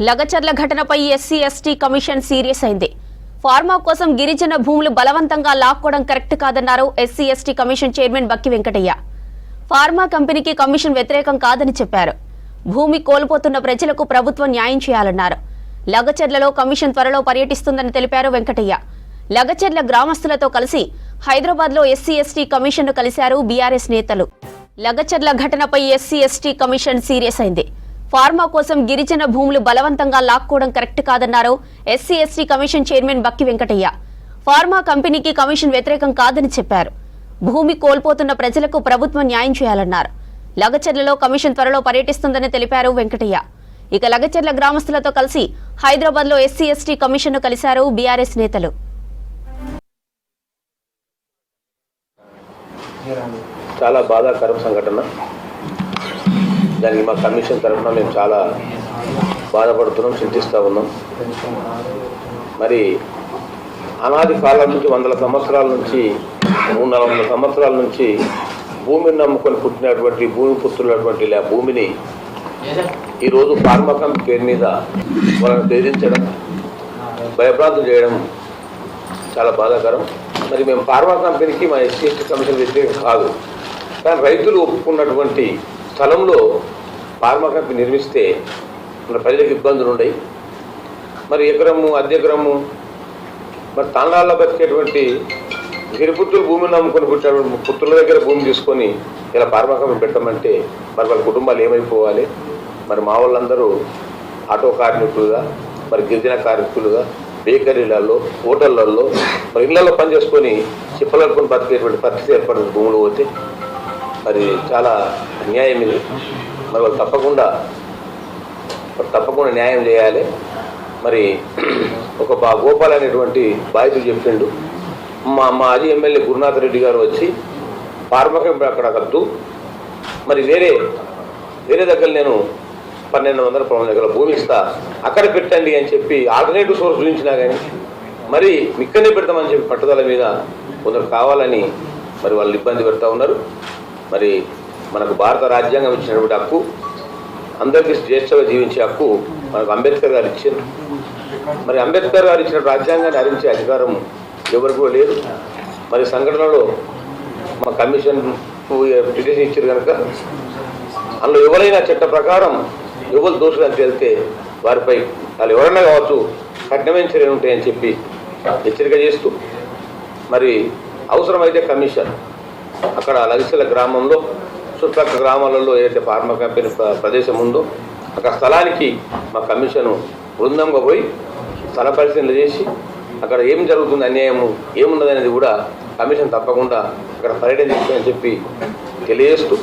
లగచర్ల ఘటనపై SC ST commission serious అయింది. Pharma కోసం గిరిజన భూములు బలవంతంగా లాక్కోవడం కరెక్ట్ కాదన్నారు SC ST commission chairman Bakki Venkataiah. Pharma కంపెనీకి కమిషన్ వ్యతిరేకం కాదని చెప్పారు. భూమి కోల్పోతున్న ప్రజలకు ప్రభుత్వం న్యాయం చేయాలన్నారు. లగచర్లలో కమిషన్ త్వరలో పర్యటిస్తుందని తెలిపారు వెంకటయ్య. లగచర్ల గ్రామస్తులతో కలిసి హైదరాబాద్లో ఎస్సీ ఎస్టీ కమిషన్ను కలిశారు బీఆర్ఎస్ నేతలు. లగచర్ల ఘటనపై ఎస్సీ ఎస్టీ కమిషన్ సీరియస్ అయింది. ఫార్మా కోసం గిరిజన భూములు బలవంతంగా లాక్కోవడం కరెక్ట్ కాదన్నారు SC ST commission chairman Bakki Venkataiah. Pharma కంపెనీకి కమిషన్ వ్యతిరేకం కాదని చెప్పారు. భూమి కోల్పోతున్న ప్రజలకు ప్రభుత్వం న్యాయం చేయాలన్నారు. లగచర్లలో కమిషన్ త్వరలో పర్యటిస్తుందని తెలిపారు వెంకటయ్య. ఇక లగచర్ల గ్రామస్తులతో కలిసి హైదరాబాద్లో ఎస్సీ ఎస్టీ కమిషన్ను కలిశారు బీఆర్ఎస్ నేతలు. చాలా బాధాకరం సంఘటన. దానికి మా కమిషన్ తరఫున మేము చాలా బాధపడుతున్నాం చింతిస్తూ ఉన్నాం. మరి అనాది కాలం నుంచి వందల సంవత్సరాల నుంచి మూడు నాలుగు వందల సంవత్సరాల నుంచి భూమిని నమ్ముకొని పుట్టినటువంటి భూమి పుత్రులటువంటి ఇలా భూమిని ఈరోజు ఫార్మా కంపెనీ పేరు మీద వాళ్ళని బెదిరించడం భయభ్రాంతులు చేయడం చాలా బాధాకరం. మరి మేము ఫార్మా కంపెనీకి మా ఎస్సీ ఎస్టీ కమిషన్ వ్యతిరేకం కాదు. కానీ రైతులు ఒప్పుకున్నటువంటి స్థలంలో ఫార్మా కంపెనీ నిర్మిస్తే మన ప్రజలకు ఇబ్బందులు ఉన్నాయి మరి ఎకరము అర్ధ ఎకరము మరి తాండాల్లో బతికేటువంటి గిరిపుత్రులు భూమిని నమ్ముకొని పుట్టినటువంటి పుత్రుల దగ్గర భూమి తీసుకొని ఇలా ఫార్మా కంపెనీ పెట్టమంటే మరి వాళ్ళ కుటుంబాలు ఏమైపోవాలి? మరి మా వాళ్ళందరూ ఆటో కార్మికులుగా మరి గిరిజన కార్మికులుగా బేకరీలలో హోటళ్ళలో మరి ఇళ్ళలో పనిచేసుకొని చిప్పలనుకొని బతికేటువంటి పరిస్థితి ఏర్పడింది భూములు పోతే. మరి చాలా అన్యాయం ఇది. మరి వాళ్ళు తప్పకుండా తప్పకుండా న్యాయం చేయాలి. మరి ఒక బా గోపాల్ అనేటువంటి బాధితుడు చెప్పిండు. మా మాజీ ఎమ్మెల్యే గురునాథ్ రెడ్డి గారు వచ్చి పార్మకం అక్కడ కద్దు మరి వేరే వేరే దగ్గర నేను పన్నెండు వందల పన్నెండు దగ్గర భూమి ఇస్తా అక్కడ పెట్టండి అని చెప్పి ఆల్టర్నేటివ్ సోర్స్ చూపించినా కానీ మరి ఇక్కడనే పెడతామని చెప్పి పట్టుదల మీద కొందరు కావాలని మరి వాళ్ళు ఇబ్బంది పెడతా ఉన్నారు. మరి మనకు భారత రాజ్యాంగం ఇచ్చినటువంటి హక్కు అందరికీ జ్యేష్ఠగా జీవించే హక్కు మనకు అంబేద్కర్ గారు ఇచ్చారు. మరి అంబేద్కర్ గారు ఇచ్చిన రాజ్యాంగాన్ని హరించే అధికారం ఎవరికి లేదు. మరి సంఘటనలో మా కమిషన్ పిటిషన్ ఇచ్చారు కనుక అందులో ఎవరైనా చట్ట ప్రకారం ఎవరు దోషులని తేలితే వారిపై వాళ్ళు ఎవరైనా కావచ్చు కఠినమైన చర్యలు ఉంటాయని చెప్పి హెచ్చరిక చేస్తూ మరి అవసరమైతే కమిషన్ అక్కడ లగిసల గ్రామంలో చుట్టుపక్కల గ్రామాలలో ఏదైతే ఫార్మా కంపెనీ ప్రదేశం ఉందో అక్కడ స్థలానికి మా కమిషను బృందంగా పోయి స్థల పరిశీలన చేసి అక్కడ ఏం జరుగుతుంది అన్యాయము ఏమున్నదనేది కూడా కమిషన్ తప్పకుండా అక్కడ పర్యటన చేస్తుందని చెప్పి తెలియజేస్తూ